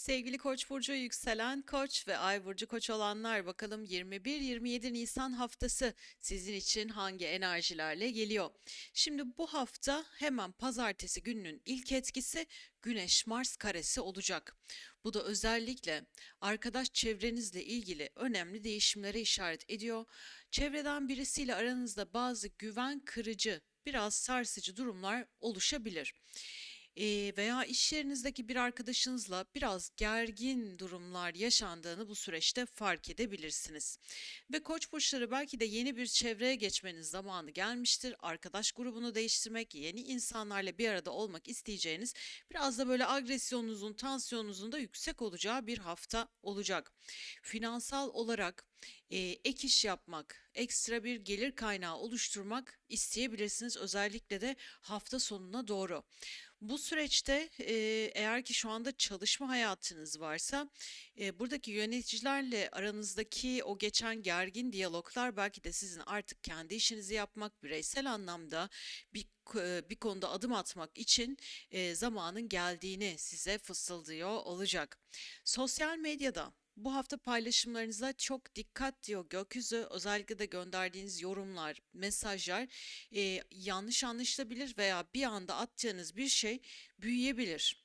Sevgili Koç burcu yükselen Koç ve Ay burcu Koç olanlar bakalım 21-27 Nisan haftası sizin için hangi enerjilerle geliyor? Şimdi bu hafta hemen pazartesi gününün ilk etkisi Güneş Mars karesi olacak. Bu da özellikle arkadaş çevrenizle ilgili önemli değişimlere işaret ediyor. Çevreden birisiyle aranızda bazı güven kırıcı, biraz sarsıcı durumlar oluşabilir. Veya iş yerinizdeki bir arkadaşınızla biraz gergin durumlar yaşandığını bu süreçte fark edebilirsiniz. Ve koç burçları belki de yeni bir çevreye geçmenin zamanı gelmiştir. Arkadaş grubunu değiştirmek, yeni insanlarla bir arada olmak isteyeceğiniz, biraz da böyle agresyonunuzun, tansiyonunuzun da yüksek olacağı bir hafta olacak. Finansal olarak eee, ek iş yapmak, ekstra bir gelir kaynağı oluşturmak isteyebilirsiniz. Özellikle de hafta sonuna doğru. Bu süreçte eğer ki şu anda çalışma hayatınız varsa eee, buradaki yöneticilerle aranızdaki o geçen gergin diyaloglar belki de sizin artık kendi işinizi yapmak, bireysel anlamda bir bir konuda adım atmak için zamanın geldiğini size fısıldıyor olacak. Sosyal medyada bu hafta paylaşımlarınıza çok dikkat diyor gökyüzü. Özellikle de gönderdiğiniz yorumlar, mesajlar eee, yanlış anlaşılabilir veya bir anda attığınız bir şey büyüyebilir.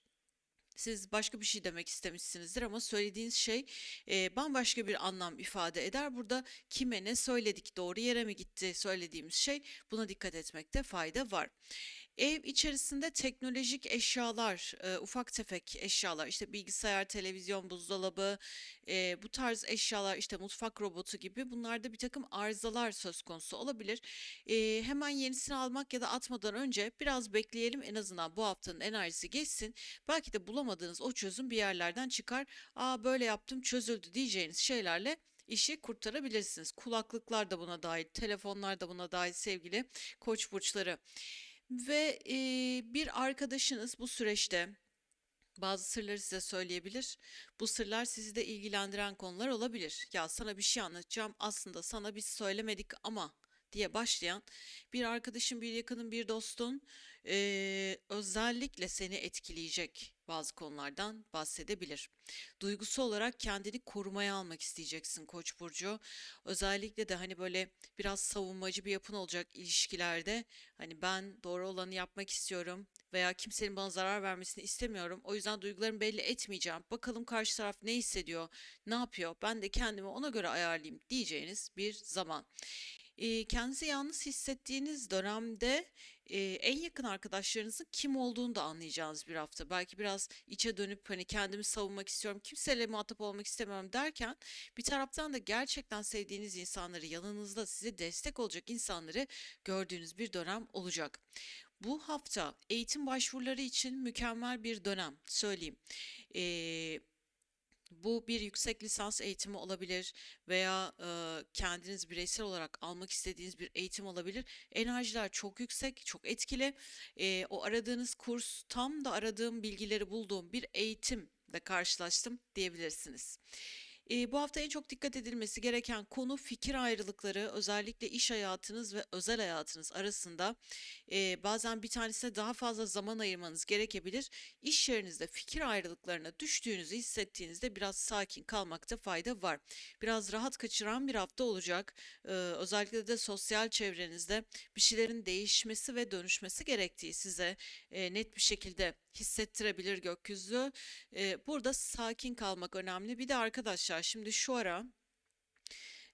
Siz başka bir şey demek istemişsinizdir ama söylediğiniz şey eee, bambaşka bir anlam ifade eder. Burada kime ne söyledik, doğru yere mi gitti söylediğimiz şey buna dikkat etmekte fayda var. Ev içerisinde teknolojik eşyalar, e, ufak tefek eşyalar, işte bilgisayar, televizyon, buzdolabı, e, bu tarz eşyalar, işte mutfak robotu gibi bunlarda bir takım arızalar söz konusu olabilir. E, hemen yenisini almak ya da atmadan önce biraz bekleyelim en azından bu haftanın enerjisi geçsin. Belki de bulamadığınız o çözüm bir yerlerden çıkar. Aa böyle yaptım çözüldü diyeceğiniz şeylerle işi kurtarabilirsiniz. Kulaklıklar da buna dahil, telefonlar da buna dahil sevgili koç burçları. Ve eee, bir arkadaşınız bu süreçte bazı sırları size söyleyebilir. Bu sırlar sizi de ilgilendiren konular olabilir. Ya sana bir şey anlatacağım. Aslında sana biz söylemedik ama diye başlayan bir arkadaşın, bir yakının, bir dostun eee, özellikle seni etkileyecek bazı konulardan bahsedebilir. Duygusal olarak kendini korumaya almak isteyeceksin Koç burcu. Özellikle de hani böyle biraz savunmacı bir yapın olacak ilişkilerde. Hani ben doğru olanı yapmak istiyorum veya kimsenin bana zarar vermesini istemiyorum. O yüzden duygularımı belli etmeyeceğim. Bakalım karşı taraf ne hissediyor, ne yapıyor? Ben de kendimi ona göre ayarlayayım diyeceğiniz bir zaman. Eee, kendinizi yalnız hissettiğiniz dönemde en yakın arkadaşlarınızın kim olduğunu da anlayacağınız bir hafta. Belki biraz içe dönüp hani kendimi savunmak istiyorum, kimseyle muhatap olmak istemiyorum derken bir taraftan da gerçekten sevdiğiniz insanları yanınızda size destek olacak insanları gördüğünüz bir dönem olacak. Bu hafta eğitim başvuruları için mükemmel bir dönem söyleyeyim. Eee, bu bir yüksek lisans eğitimi olabilir veya e, kendiniz bireysel olarak almak istediğiniz bir eğitim olabilir. Enerjiler çok yüksek, çok etkili. E, o aradığınız kurs tam da aradığım bilgileri bulduğum bir eğitimle karşılaştım diyebilirsiniz. E, bu hafta en çok dikkat edilmesi gereken konu fikir ayrılıkları, özellikle iş hayatınız ve özel hayatınız arasında e, bazen bir tanesine daha fazla zaman ayırmanız gerekebilir. İş yerinizde fikir ayrılıklarına düştüğünüzü hissettiğinizde biraz sakin kalmakta fayda var. Biraz rahat kaçıran bir hafta olacak. Ee, özellikle de sosyal çevrenizde bir şeylerin değişmesi ve dönüşmesi gerektiği size e, net bir şekilde hissettirebilir gökyüzü. Ee, burada sakin kalmak önemli. Bir de arkadaşlar şimdi şu ara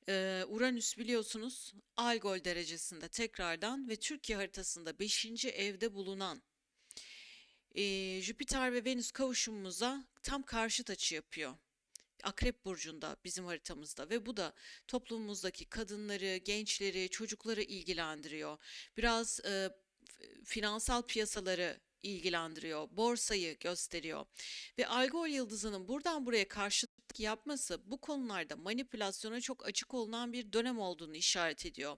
e, Uranüs biliyorsunuz Algol derecesinde tekrardan ve Türkiye haritasında beşinci evde bulunan e, Jüpiter ve Venüs kavuşumumuza tam karşıt açı yapıyor. Akrep burcunda bizim haritamızda ve bu da toplumumuzdaki kadınları, gençleri, çocukları ilgilendiriyor. Biraz e, finansal piyasaları ilgilendiriyor, borsayı gösteriyor. Ve Algol yıldızının buradan buraya karşıtlık yapması bu konularda manipülasyona çok açık olunan bir dönem olduğunu işaret ediyor.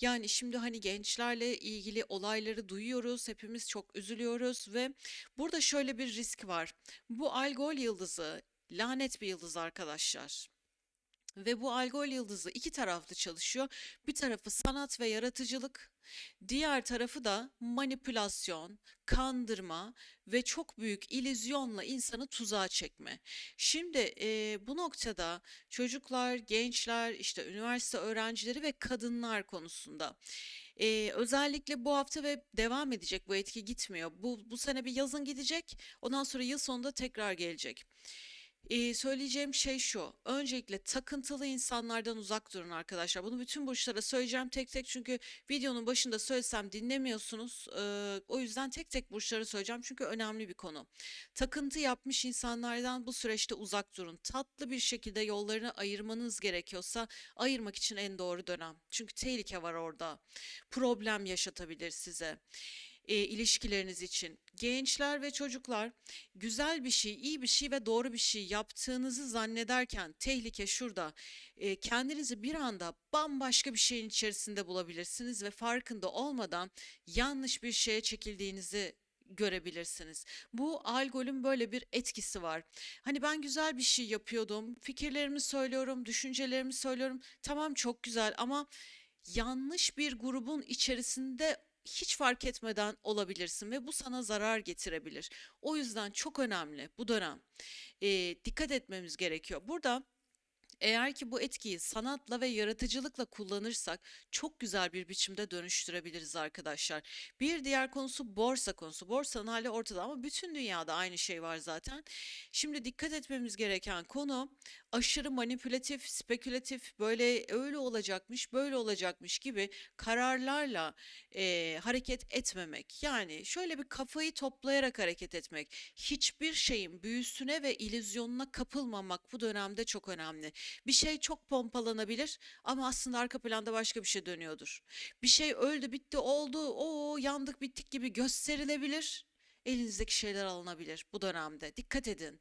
Yani şimdi hani gençlerle ilgili olayları duyuyoruz, hepimiz çok üzülüyoruz ve burada şöyle bir risk var. Bu Algol yıldızı lanet bir yıldız arkadaşlar. Ve bu algol yıldızı iki taraflı çalışıyor. Bir tarafı sanat ve yaratıcılık, diğer tarafı da manipülasyon, kandırma ve çok büyük illüzyonla insanı tuzağa çekme. Şimdi e, bu noktada çocuklar, gençler, işte üniversite öğrencileri ve kadınlar konusunda e, özellikle bu hafta ve devam edecek bu etki gitmiyor. Bu, bu sene bir yazın gidecek, ondan sonra yıl sonunda tekrar gelecek. Ee, söyleyeceğim şey şu. Öncelikle takıntılı insanlardan uzak durun arkadaşlar. Bunu bütün burçlara söyleyeceğim tek tek çünkü videonun başında söylesem dinlemiyorsunuz. Ee, o yüzden tek tek burçlara söyleyeceğim çünkü önemli bir konu. Takıntı yapmış insanlardan bu süreçte uzak durun. Tatlı bir şekilde yollarını ayırmanız gerekiyorsa ayırmak için en doğru dönem. Çünkü tehlike var orada. Problem yaşatabilir size e, ilişkileriniz için. Gençler ve çocuklar güzel bir şey, iyi bir şey ve doğru bir şey yaptığınızı zannederken tehlike şurada. E, kendinizi bir anda bambaşka bir şeyin içerisinde bulabilirsiniz ve farkında olmadan yanlış bir şeye çekildiğinizi görebilirsiniz. Bu algolün böyle bir etkisi var. Hani ben güzel bir şey yapıyordum, fikirlerimi söylüyorum, düşüncelerimi söylüyorum. Tamam çok güzel ama yanlış bir grubun içerisinde hiç fark etmeden olabilirsin ve bu sana zarar getirebilir. O yüzden çok önemli bu dönem. Ee, dikkat etmemiz gerekiyor. Burada eğer ki bu etkiyi sanatla ve yaratıcılıkla kullanırsak çok güzel bir biçimde dönüştürebiliriz arkadaşlar. Bir diğer konusu borsa konusu. Borsanın hali ortada ama bütün dünyada aynı şey var zaten. Şimdi dikkat etmemiz gereken konu aşırı manipülatif, spekülatif böyle öyle olacakmış, böyle olacakmış gibi kararlarla e, hareket etmemek. Yani şöyle bir kafayı toplayarak hareket etmek. Hiçbir şeyin büyüsüne ve illüzyonuna kapılmamak bu dönemde çok önemli. Bir şey çok pompalanabilir ama aslında arka planda başka bir şey dönüyordur. Bir şey öldü, bitti, oldu, o yandık, bittik gibi gösterilebilir. Elinizdeki şeyler alınabilir bu dönemde. Dikkat edin.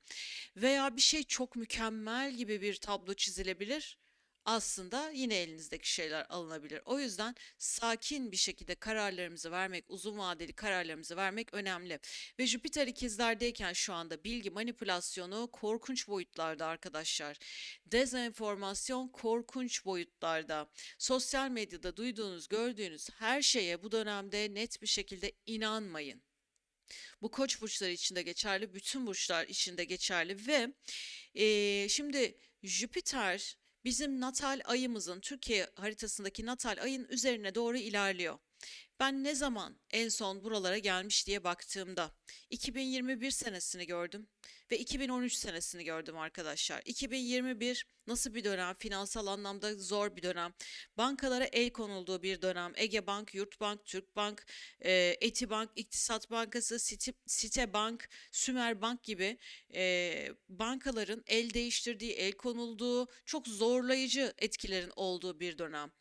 Veya bir şey çok mükemmel gibi bir tablo çizilebilir. Aslında yine elinizdeki şeyler alınabilir. O yüzden sakin bir şekilde kararlarımızı vermek, uzun vadeli kararlarımızı vermek önemli. Ve Jüpiter ikizlerdeyken şu anda bilgi manipülasyonu korkunç boyutlarda arkadaşlar. Dezenformasyon korkunç boyutlarda. Sosyal medyada duyduğunuz, gördüğünüz her şeye bu dönemde net bir şekilde inanmayın. Bu koç burçları için de geçerli, bütün burçlar için de geçerli ve e, şimdi Jüpiter bizim natal ayımızın Türkiye haritasındaki natal ayın üzerine doğru ilerliyor. Ben ne zaman en son buralara gelmiş diye baktığımda 2021 senesini gördüm ve 2013 senesini gördüm arkadaşlar. 2021 nasıl bir dönem? Finansal anlamda zor bir dönem. Bankalara el konulduğu bir dönem. Ege Bank, Yurtbank, Türkbank, e, Etibank, İktisat Bankası, Site, Site Bank, Sümer Bank gibi e, bankaların el değiştirdiği, el konulduğu çok zorlayıcı etkilerin olduğu bir dönem.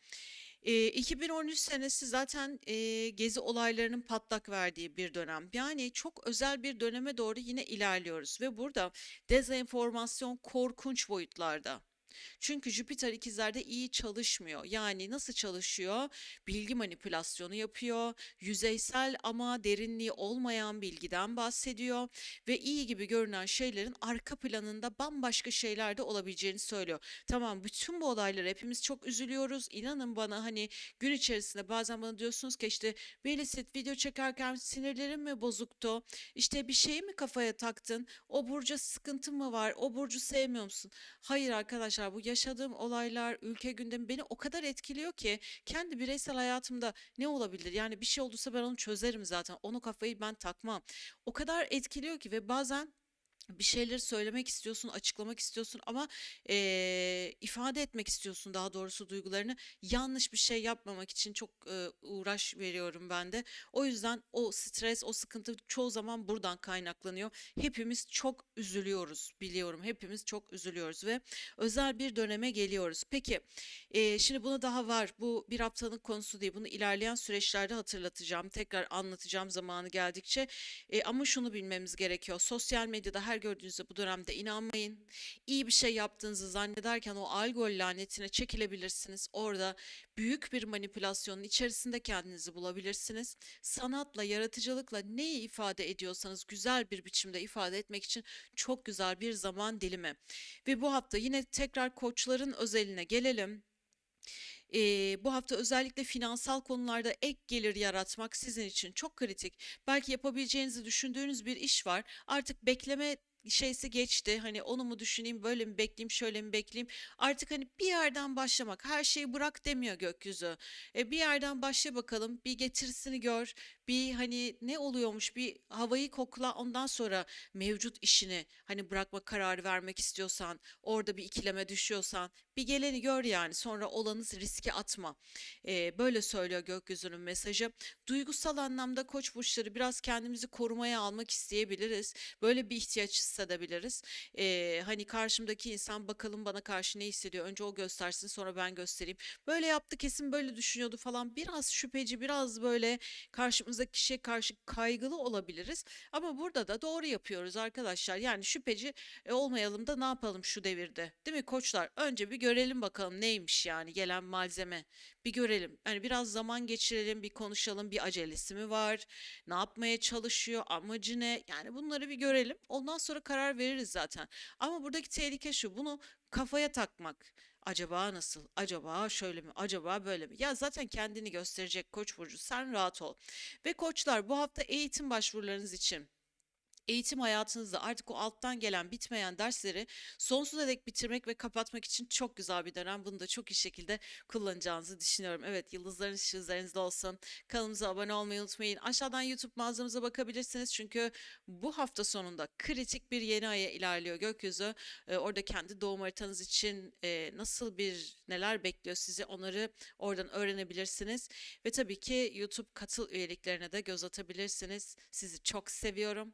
E, 2013 senesi zaten e, gezi olaylarının patlak verdiği bir dönem. Yani çok özel bir döneme doğru yine ilerliyoruz ve burada dezenformasyon korkunç boyutlarda. Çünkü Jüpiter ikizlerde iyi çalışmıyor. Yani nasıl çalışıyor? Bilgi manipülasyonu yapıyor. Yüzeysel ama derinliği olmayan bilgiden bahsediyor ve iyi gibi görünen şeylerin arka planında bambaşka şeyler de olabileceğini söylüyor. Tamam bütün bu olaylar hepimiz çok üzülüyoruz. İnanın bana hani gün içerisinde bazen bana diyorsunuz ki işte Velisit video çekerken sinirlerim mi bozuktu? İşte bir şeyi mi kafaya taktın? O burca sıkıntın mı var? O burcu sevmiyor musun? Hayır arkadaşlar bu yaşadığım olaylar, ülke gündemi beni o kadar etkiliyor ki kendi bireysel hayatımda ne olabilir? Yani bir şey olursa ben onu çözerim zaten. Onu kafayı ben takmam. O kadar etkiliyor ki ve bazen bir şeyleri söylemek istiyorsun, açıklamak istiyorsun ama eee, ifade etmek istiyorsun daha doğrusu duygularını. Yanlış bir şey yapmamak için çok eee, uğraş veriyorum ben de. O yüzden o stres, o sıkıntı çoğu zaman buradan kaynaklanıyor. Hepimiz çok üzülüyoruz, biliyorum. Hepimiz çok üzülüyoruz ve özel bir döneme geliyoruz. Peki, eee, şimdi buna daha var. Bu bir haftanın konusu değil. Bunu ilerleyen süreçlerde hatırlatacağım. Tekrar anlatacağım zamanı geldikçe. E, ama şunu bilmemiz gerekiyor. Sosyal medyada her her gördüğünüzde bu dönemde inanmayın. İyi bir şey yaptığınızı zannederken o algol lanetine çekilebilirsiniz. Orada büyük bir manipülasyonun içerisinde kendinizi bulabilirsiniz. Sanatla, yaratıcılıkla neyi ifade ediyorsanız güzel bir biçimde ifade etmek için çok güzel bir zaman dilimi. Ve bu hafta yine tekrar koçların özeline gelelim. Eee, bu hafta özellikle finansal konularda ek gelir yaratmak sizin için çok kritik. Belki yapabileceğinizi düşündüğünüz bir iş var. Artık bekleme şeysi geçti. Hani onu mu düşüneyim, böyle mi bekleyeyim, şöyle mi bekleyeyim? Artık hani bir yerden başlamak. Her şeyi bırak demiyor gökyüzü. E, bir yerden başla bakalım. Bir getirisini gör. Bir hani ne oluyormuş bir havayı kokla. Ondan sonra mevcut işini hani bırakma kararı vermek istiyorsan, orada bir ikileme düşüyorsan bir geleni gör yani. Sonra olanı riske atma. E, böyle söylüyor gökyüzünün mesajı. Duygusal anlamda koç burçları biraz kendimizi korumaya almak isteyebiliriz. Böyle bir ihtiyaç hissedebiliriz. Ee, hani karşımdaki insan bakalım bana karşı ne hissediyor. Önce o göstersin sonra ben göstereyim. Böyle yaptı kesin böyle düşünüyordu falan. Biraz şüpheci biraz böyle karşımızdaki kişiye karşı kaygılı olabiliriz. Ama burada da doğru yapıyoruz arkadaşlar. Yani şüpheci e, olmayalım da ne yapalım şu devirde. Değil mi koçlar? Önce bir görelim bakalım neymiş yani gelen malzeme. Bir görelim. Yani biraz zaman geçirelim, bir konuşalım. Bir acelesi mi var? Ne yapmaya çalışıyor? Amacı ne? Yani bunları bir görelim. Ondan sonra karar veririz zaten. Ama buradaki tehlike şu. Bunu kafaya takmak. Acaba nasıl? Acaba şöyle mi? Acaba böyle mi? Ya zaten kendini gösterecek Koç burcu. Sen rahat ol. Ve koçlar bu hafta eğitim başvurularınız için eğitim hayatınızda artık o alttan gelen bitmeyen dersleri sonsuza dek bitirmek ve kapatmak için çok güzel bir dönem. Bunu da çok iyi şekilde kullanacağınızı düşünüyorum. Evet yıldızlarınız işi üzerinizde olsun. Kanalımıza abone olmayı unutmayın. Aşağıdan YouTube mağazamıza bakabilirsiniz. Çünkü bu hafta sonunda kritik bir yeni aya ilerliyor gökyüzü. Ee, orada kendi doğum haritanız için e, nasıl bir neler bekliyor sizi onları oradan öğrenebilirsiniz. Ve tabii ki YouTube katıl üyeliklerine de göz atabilirsiniz. Sizi çok seviyorum.